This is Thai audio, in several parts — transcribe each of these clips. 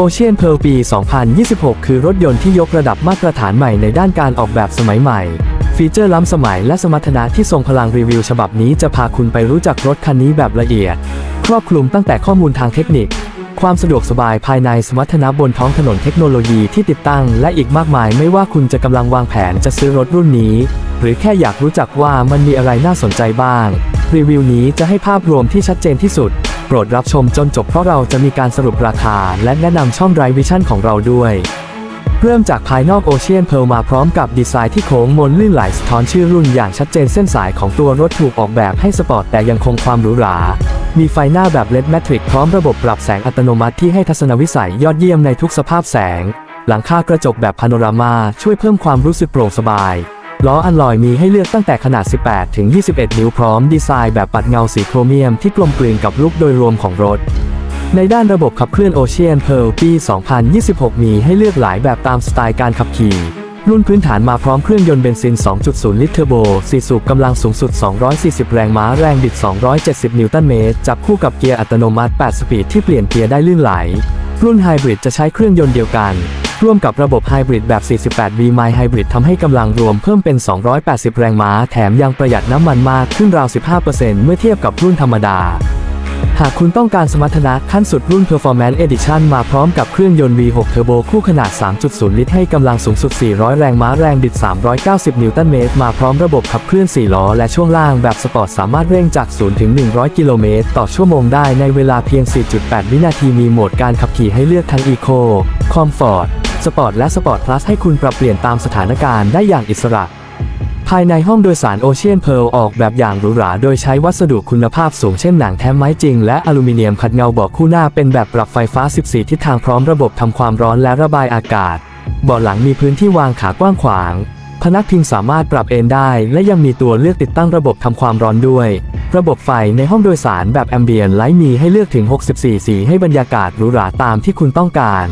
Ocean Pearl ปี 2026 คือรถยนต์ที่ยกระดับมาตรฐานใหม่ในด้านการออกแบบสมัยใหม่ ฟีเจอร์ล้ำสมัยและสมรรถนะที่ทรงพลังรีวิวฉบับนี้จะพาคุณไปรู้จักรถคันนี้แบบละเอียด ครอบคลุมตั้งแต่ข้อมูลทางเทคนิค ความสะดวกสบายภายในสมรรถนะบนท้องถนนเทคโนโลยีที่ติดตั้ง และอีกมากมายไม่ว่าคุณจะกำลังวางแผนจะซื้อรถรุ่นนี้ หรือแค่อยากรู้จักว่ามันมีอะไรน่าสนใจบ้าง รีวิวนี้จะให้ภาพรวมที่ชัดเจนที่สุด โปรดรับชมจนจบเพราะเราจะมีการสรุปราคา และแนะนำช่อง Drive Vision ของเราด้วย เริ่มจากภายนอก Ocean Pearl มาพร้อมกับดีไซน์ที่โค้งมนลื่นไหลสะท้อนชื่อรุ่นอย่างชัดเจนเส้นสายของตัวรถถูกออกแบบให้สปอร์ตแต่ยังคงความหรูหรา มีไฟหน้าแบบ LED Matrix พร้อมระบบปรับแสงอัตโนมัติที่ให้ทัศนวิสัยยอดเยี่ยมในทุกสภาพแสง หลังคากระจกแบบพาโนรามาช่วยเพิ่มความรู้สึกโปร่งสบาย ล้ออัลลอยมีให้เลือกตั้งแต่ขนาด 18 ถึง 21 นิ้วพร้อมดีไซน์แบบปัดเงาสีโครเมียมที่กลมกลืนกับลุคโดยรวมของรถ ในด้านระบบขับเคลื่อน Ocean Pearl ปี 2026 มีให้เลือกหลายแบบตามสไตล์การขับขี่ รุ่นพื้นฐานมาพร้อมเครื่องยนต์เบนซิน 2.0 ลิตรเทอร์โบ4สูบกำลังสูงสุด 240 แรงม้าแรงบิด 270 นิวตันเมตร จับคู่กับเกียร์อัตโนมัติ 8 สปีดที่เปลี่ยนเกียร์ได้ลื่นไหล รุ่นไฮบริดจะใช้เครื่องยนต์เดียวกัน ร่วมกับระบบไฮบริดแบบ 48V My Hybrid ทำให้กำลังรวมเพิ่มเป็น 280 แรงม้า แถมยังประหยัดน้ำมันมากขึ้นราว 15%เมื่อเทียบกับรุ่นธรรมดา หากคุณต้องการสมรรถนะขั้นสุดรุ่น Performance Edition มาพร้อมกับเครื่องยนต์ V6 Turbo คู่ขนาด 3.0 ลิตรให้กำลังสูงสุด 400 แรงม้าแรงบิด 390 นิวตันเมตร มาพร้อมระบบขับเคลื่อน 4 ล้อ และช่วงล่างแบบสปอร์ตสามารถเร่งจาก 0 ถึง 100 กิโลเมตร ต่อชั่วโมงได้ในเวลาเพียง 4.8 วินาทีมีโหมดการขับขี่ให้เลือกทั้ง Eco Comfort Sport และ Sport Plus ให้คุณปรับเปลี่ยนตามสถานการณ์ได้อย่างอิสระ ภายในห้องโดยสาร Ocean Pearl ออกแบบอย่างหรูหรา โดยใช้วัสดุคุณภาพสูงเช่นหนังแท้ไม้จริง และอลูมิเนียมขัดเงาบาะคู่หน้าเป็นแบบปรับไฟฟ้า 14 ทิศทางพร้อมระบบทำความร้อนและระบายอากาศเบาะหลังมีพื้นที่วางขากว้างขวาง พนักพิงสามารถปรับเอนได้ และยังมีตัวเลือกติดตั้งระบบทำความร้อนด้วย ระบบไฟในห้องโดยสารแบบแอมเบียนไลท์มีให้เลือกถึง 64 สีให้บรรยากาศหรูหราตามที่คุณต้องการ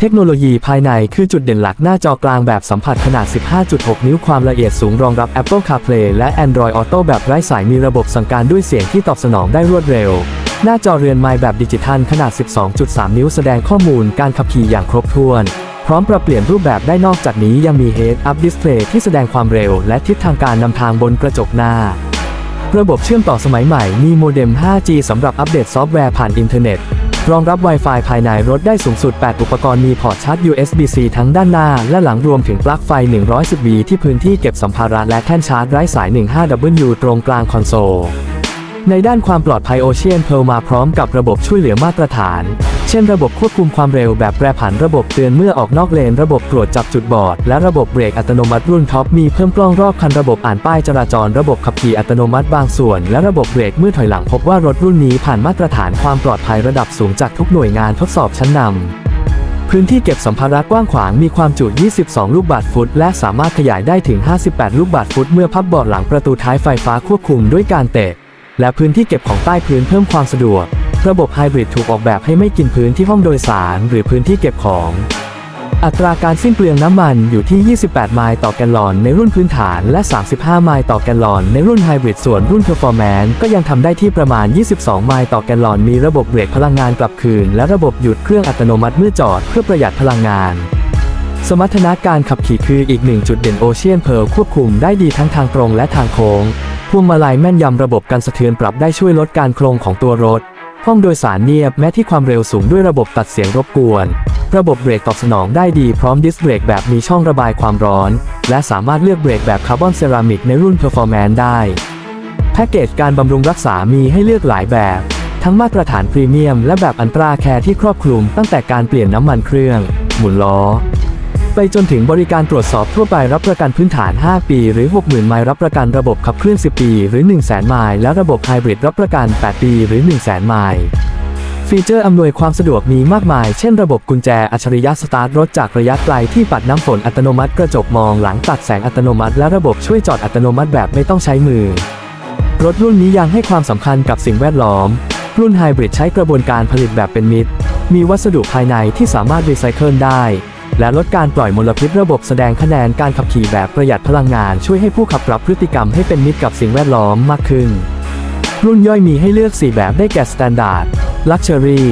เทคโนโลยีภายในคือจุดเด่นหลักหน้าจอกลางแบบสัมผัสขนาด 15.6 นิ้วความละเอียดสูงรองรับ Apple CarPlay และ Android Auto แบบไร้สายมีระบบสั่งการด้วยเสียงที่ตอบสนองได้รวดเร็ว หน้าจอเรือนไม้แบบดิจิทัลขนาด 12.3 นิ้วแสดงข้อมูลการขับขี่อย่างครบถ้วน พร้อมปรับเปลี่ยนรูปแบบได้นอกจากนี้ยังมี Head Up Display ที่แสดงความเร็ว และทิศทางการนำทางบนกระจกหน้าระบบเชื่อมต่อสมัยใหม่มีโมเด็ม 5G สำหรับอัปเดตซอฟต์แวร์ผ่านอินเทอร์เน็ต รองรับ Wi-Fi ภายในรถได้สูงสุด 8 อุปกรณ์มีพอร์ตชาร์จ USB-C ทั้งด้านหน้า และหลังรวมถึงปลั๊กไฟ 110V ที่พื้นที่เก็บสัมภาระและแท่นชาร์จไร้สาย 15W ตรงกลางคอนโซล ในด้านความปลอดภัย Ocean Pearl มาพร้อมกับระบบช่วยเหลือมาตรฐาน เช่นระบบควบคุมความเร็วแบบแปรผันระบบเตือนเมื่อออกนอกเลน ระบบตรวจจับจุดบอด และระบบเบรกอัตโนมัติรุ่นท็อปมีเพิ่มกล้องรอบคันระบบอ่านป้ายจราจร ระบบขับขี่อัตโนมัติบางส่วน และระบบเบรกเมื่อถอยหลังพบว่ารถรุ่นนี้ผ่านมาตรฐานความปลอดภัยระดับสูงจากทุกหน่วยงานทดสอบชั้นนำพื้นที่เก็บสัมภาระกว้างขวางมีความจุ 22 ลูกบาศก์ฟุต และสามารถขยายได้ถึง 58 ลูกบาศก์ฟุต เมื่อพับเบาะหลังประตูท้ายไฟฟ้าควบคุมด้วยการเตะ และพื้นที่เก็บของใต้พื้นเพิ่มความสะดวก ระบบไฮบริดถูกออกแบบให้ไม่กินพื้นที่ห้องโดยสาร หรือพื้นที่เก็บของ อัตราการสิ้นเปลืองน้ำมันอยู่ที่ 28 ไมล์ต่อแกลลอนในรุ่นพื้นฐานและ 35 ไมล์ต่อแกลลอนในรุ่นไฮบริดส่วนรุ่น Performance ก็ยังทำได้ที่ประมาณ 22 ไมล์ต่อแกลลอนมีระบบเบรกพลังงานกลับคืน และระบบหยุดเครื่องอัตโนมัติเมื่อจอดเพื่อประหยัดพลังงานสมรรถนะการขับขี่คืออีกหนึ่งจุดเด่นโอเชียนเพลควบคุมได้ดีทั้งทางตรงและทางโค้งพวงมาลัยแม่นยำระบบการสะเทือนปรับได้ช่วยลดการโครงของตัวรถ ห้องโดยสารเงียบแม้ที่ความเร็วสูงด้วยระบบตัดเสียงรบกวน ระบบเบรกตอบสนองได้ดีพร้อมดิสเบรกแบบมีช่องระบายความร้อน และสามารถเลือกเบรกแบบคาร์บอนเซรามิกในรุ่น Performance ได้ แพ็กเกจการบำรุงรักษามีให้เลือกหลายแบบ ทั้งมาตรฐานพรีเมียม และแบบอันตราแคร์ที่ครอบคลุมตั้งแต่การเปลี่ยนน้ำมันเครื่อง หมุนล้อ ไปจนถึงบริการตรวจสอบทั่วไปรับประกันพื้นฐาน 5 ปี หรือ 60,000 ไมล์รับประกันระบบขับเคลื่อน 10 ปี หรือ 100,000 ไมล์และระบบไฮบริดรับประกัน 8 ปีหรือ 100,000 ไมล์ฟีเจอร์อำนวยความสะดวกมีมากมาย เช่นระบบกุญแจอัจฉริยะสตาร์ทรถจากระยะไกลที่ปัดน้ำฝนอัตโนมัติกระจกมองหลังตัดแสงอัตโนมัติ และระบบช่วยจอดอัตโนมัติแบบไม่ต้องใช้มือ รถรุ่นนี้ยังให้ความสำคัญกับสิ่งแวดล้อม รุ่นไฮบริดใช้กระบวนการผลิตแบบเป็นมิตร มีวัสดุภายในที่สามารถรีไซเคิลได้ และลดการปล่อยมลพิษระบบแสดงคะแนนการขับขี่แบบประหยัดพลังงานช่วยให้ผู้ขับปรับพฤติกรรมให้เป็นมิตรกับสิ่งแวดล้อมมากขึ้น รุ่นย่อยมีให้เลือก 4 แบบได้แก่ Standard Luxury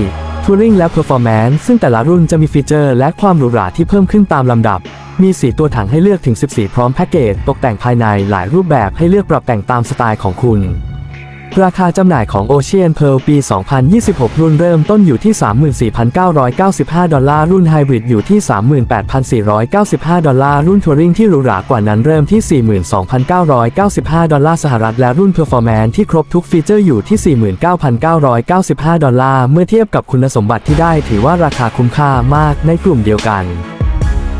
Touring และ Performance ซึ่งแต่ละรุ่นจะมีฟีเจอร์และความหรูหราที่เพิ่มขึ้นตามลำดับ มี 4 ตัวถังให้เลือกถึง 14 พร้อมแพ็กเกจตกแต่งภายในหลายรูปแบบให้เลือกปรับแต่งตามสไตล์ของคุณ ราคาจำหน่ายของ Ocean Pearl ปี 2026 รุ่นเริ่มต้นอยู่ที่ 34,995 ดอลลาร์ รุ่น Hybrid อยู่ที่ 38,495 ดอลลาร์ รุ่น Touring ที่หรูหรากว่านั้นเริ่มที่ 42,995 ดอลลาร์สหรัฐ และรุ่น Performance ที่ครบทุกฟีเจอร์อยู่ที่ 49,995 ดอลลาร์ เมื่อเทียบกับคุณสมบัติที่ได้ถือว่าราคาคุ้มค่ามากในกลุ่มเดียวกัน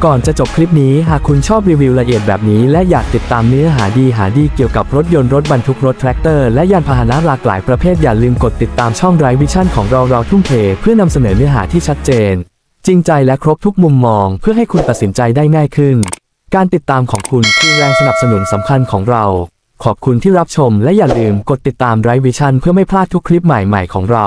ก่อนจะจบคลิปนี้หากคุณชอบรีวิวละเอียดแบบนี้ และอยากติดตามเนื้อหาดีหาดีเกี่ยวกับรถยนต์รถบรรทุกรถแทรกเตอร์และยานพาหนะหลากหลายประเภทอย่าลืมกดติดตามช่อง Drive Vision ของเราเราทุ่มเทเพื่อนำเสนอเนื้อหาที่ชัดเจน จริงใจและครบทุกมุมมอง เพื่อให้คุณตัดสินใจได้ง่ายขึ้น การติดตามของคุณคือแรงสนับสนุนสำคัญของเรา ขอบคุณที่รับชมและอย่าลืมกดติดตาม Drive Vision เพื่อไม่พลาดทุกคลิปใหม่ๆของเรา